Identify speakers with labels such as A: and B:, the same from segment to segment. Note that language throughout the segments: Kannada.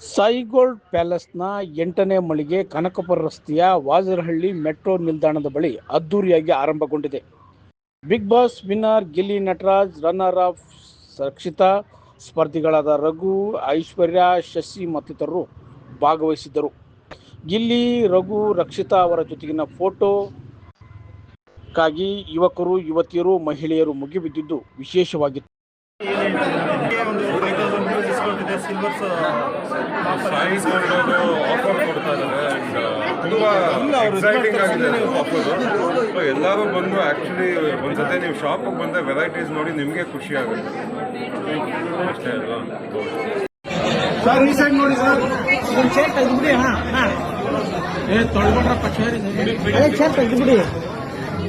A: ಸಾಯಿಗೋಲ್ಡ್ ಪ್ಯಾಲೇಸ್ನ ಎಂಟನೇ ಮಳಿಗೆ ಕನಕಪುರ ರಸ್ತೆಯ ವಾಜರಹಳ್ಳಿ ಮೆಟ್ರೋ ನಿಲ್ದಾಣದ ಬಳಿ ಅದ್ದೂರಿಯಾಗಿ ಆರಂಭಗೊಂಡಿದೆ. Bigg Boss winner Gilli Nataraj runner up Rakshita, ಸ್ಪರ್ಧಿಗಳಾದ Raghu, Aishwarya, Shashi ಮತ್ತಿತರರು ಭಾಗವಹಿಸಿದ್ದರು. ಗಿಲ್ಲಿ, ರಘು, ರಕ್ಷಿತಾ ಅವರ ಜೊತೆಗಿನ ಫೋಟೋಕ್ಕಾಗಿ ಯುವಕರು, ಯುವತಿಯರು, ಮಹಿಳೆಯರು ಮುಗಿಬಿದ್ದಿದ್ದು ವಿಶೇಷವಾಗಿತ್ತು.
B: ಒಂದು ಫೈವ್ ತೌಸಂಡ್ ರೂಪೀಸ್ ಡಿಸ್ಕೌಂಟ್ ಇದೆ ಸಿಲ್ವರ್ಸ್
C: ಸೈಜ್ ಗೋಲ್ಡ್ ಆಫರ್ ಕೊಡ್ತಾ ಇದ್ದಾರೆ ಅಂಡ್ ತುಂಬಾ ಎಕ್ಸೈಟಿಂಗ್ ಆಗಿದೆ ಆಫರ್ ಎಲ್ಲರೂ ಬಂದು ಆಕ್ಚುಲಿ ಒಂದ್ಸತಿ ನೀವು ಶಾಪಿಗೆ ಬಂದ ವೆರೈಟೀಸ್ ನೋಡಿ ನಿಮಗೆ ಖುಷಿ ಆಗುತ್ತೆ ಅಷ್ಟೇ ಅಲ್ವಾ
B: ಸರ್ ರೀಸೆಂಟ್ ನೋಡಿ ಸರ್ ಇದೊಂದು ಚೇರ್ ತೆಗೆದ್ಬಿಡಿ ಹಾ ಹಾ. ಏ ಚೇರ್ ಚೇರ್ ತೆಗೆದ್ಬಿಡಿ.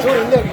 D: 说人家。